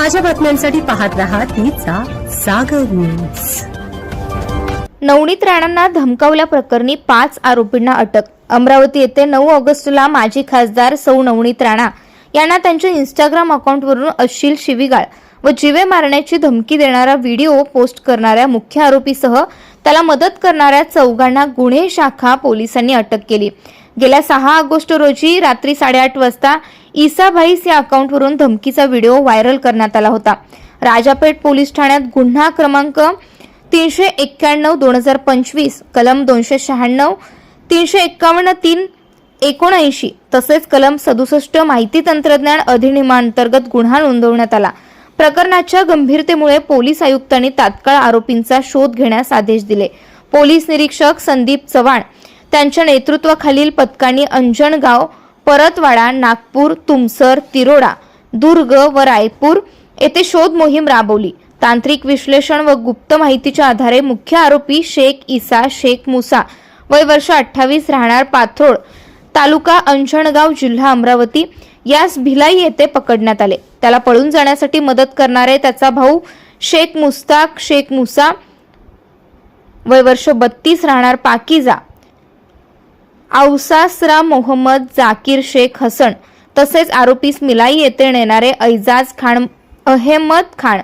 ताज्या बातम्यांसाठी पाहत राहा तिचा सागर न्यूज नवनीत राणांना धमकावल्या प्रकरणी पाच आरोपींना अटक. अमरावती येथे नऊ ऑगस्टला माजी खासदार सौ नवनीत राणा यांना त्यांच्या इंस्टाग्राम अकाउंटवरून अश्लील शिवीगाळ व जिवे मारण्याची धमकी देणारा व्हिडिओ पोस्ट करणाऱ्या मुख्य आरोपीसह त्याला मदत करणाऱ्या चौघांना गुन्हे शाखा पोलिसांनी अटक केली. गेल्या सहा ऑगस्ट रोजी रात्री साडेआठ वाजता ईसा भाईस या अकाउंटवरून धमकीचा व्हिडिओ व्हायरल करण्यात आला होता. राजापेठ पोलीस ठाण्यात गुन्हा क्रमांक तीनशे एक्क्याण्णव दोन हजार पंचवीस कलम दोनशे शहाण्णव तीनशे एक्कावन्न तीन एकोणऐंशी तसेच कलम सदुसष्ट माहिती तंत्रज्ञान अधिनियमांतर्गत गुन्हा नोंदवण्यात आला. प्रकरणाच्या गंभीरतेमुळे पोलीस आयुक्तांनी तात्काळ आरोपींचा शोध घेण्यास आदेश दिले. पोलीस निरीक्षक संदीप चव्हाण त्यांच्या नेतृत्वाखालील पथकांनी अंजणगाव परतवाडा नागपूर तुमसर तिरोडा दुर्ग व रायपूर येथे शोध मोहीम राबवली. तांत्रिक विश्लेषण व गुप्त माहितीच्या आधारे मुख्य आरोपी शेख इसा शेख मुसा वय वर्ष अठ्ठावीस राहणार पाथोड तालुका अंजणगाव जिल्हा अमरावती यास भिलाई येथे पकडण्यात आले. त्याला पळून जाण्यासाठी मदत करणारे त्याचा भाऊ शेख मुस्ताक शेख मुसा वय वर्ष बत्तीस राहणार पाकिजा औसासरा मोहम्मद जाकीर शेख हसन तसेच आरोपीस मिलाई येथे नेणारे ऐजाज खान अहेमद खान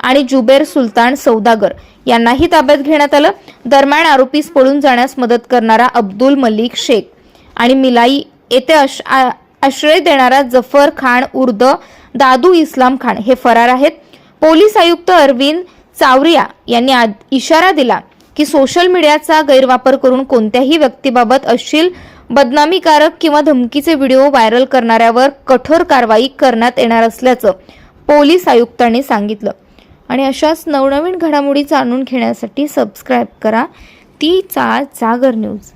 आणि जुबेर सुलतान सौदागर यांनाही ताब्यात घेण्यात आलं. दरम्यान आरोपीस पळून जाण्यास मदत करणारा अब्दुल मलिक शेख आणि मिलाई येथे अश आ- आश्रय देणारा जफर खान उर्द दादू इस्लाम खान हे फरार आहेत. पोलीस आयुक्त अरविंद चावरिया यांनी आद- इशारा दिला की सोशल मीडियाचा गैरवापर करून कोणत्याही व्यक्तीबाबत अश्लील बदनामीकारक किंवा धमकीचे व्हिडिओ व्हायरल करणाऱ्यावर कठोर कारवाई करण्यात येणार असल्याचं पोलीस आयुक्तांनी सांगितलं. आणि अशाच नवनवीन घडामोडी जाणून घेण्यासाठी सबस्क्राईब करा. तीचा जागर न्यूज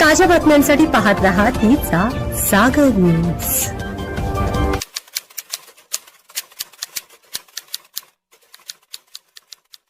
ताज्या बातम्यांसाठी पाहत रहा तीचा सागर न्यूज